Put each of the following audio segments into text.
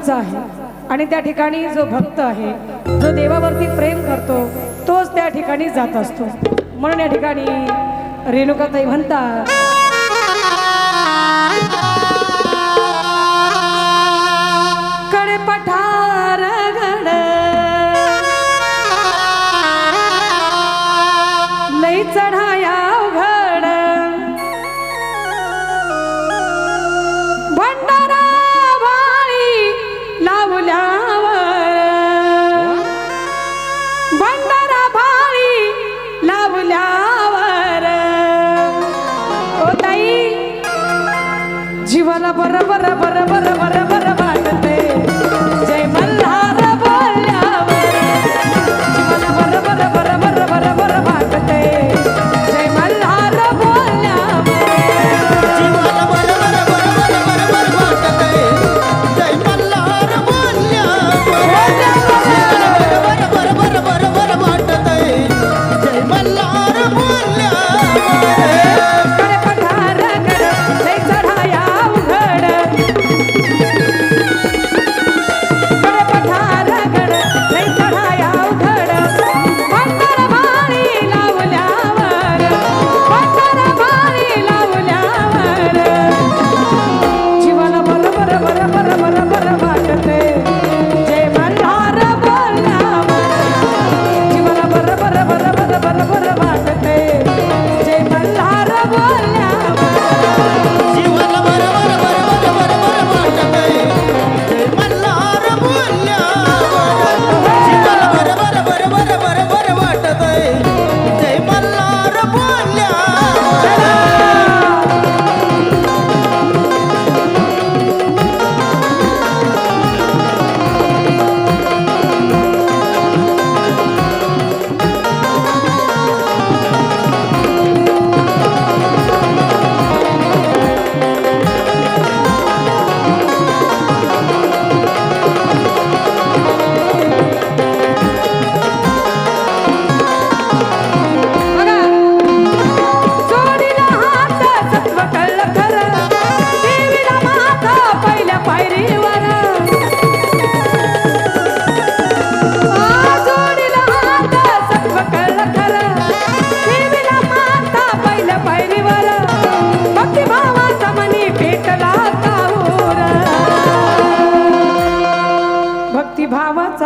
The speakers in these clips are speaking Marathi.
उंच आहे. आणि त्या ठिकाणी जो भक्त आहे जो देवावरती प्रेम करतो तोच त्या ठिकाणी जात असतो. म्हणून या ठिकाणी रेणुकाताई म्हणतात कडे पठार लई चढा porra, porra, porra, porra.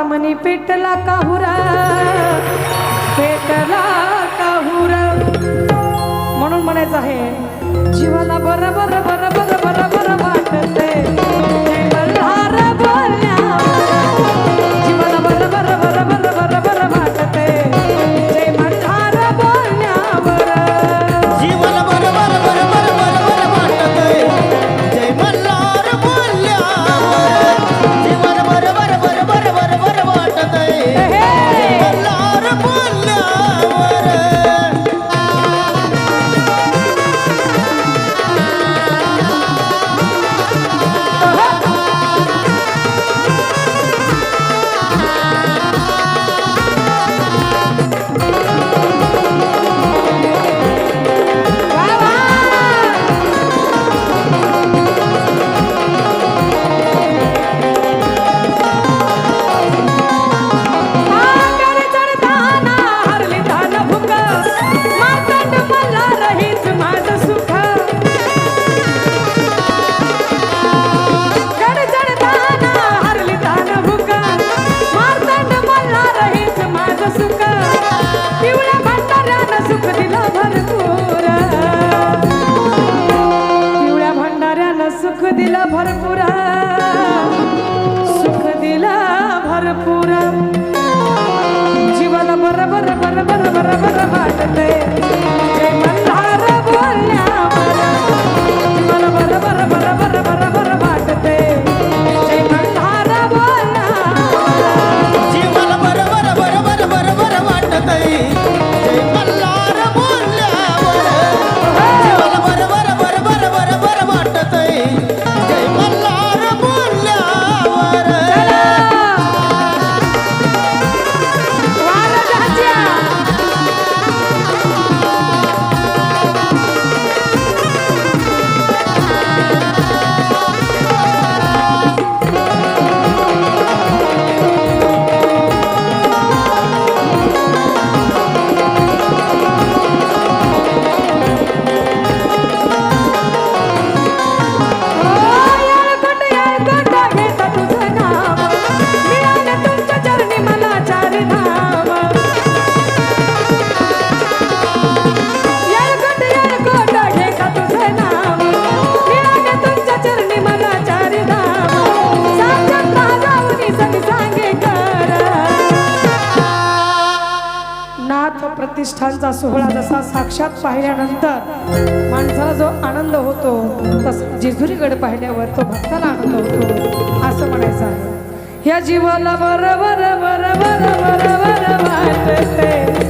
मनी पेटला काहुरा पेटला काहुरा. म्हणून म्हणायचं आहे जीवाला बरं बरं भरपुरा सुख दिला भरपुरा. जीवाला बरबर बरबर बरबर वाटते नाथ प्रतिष्ठानचा सोहळा जसा साक्षात पाहिल्यानंतर माणसाला जो आनंद होतो तसा जेजुरीगड पाहिल्यावर तो भक्ताला आनंद होतो असं म्हणायचं आहे या जीवाला बरोबर बरोबर बरोबर वाटते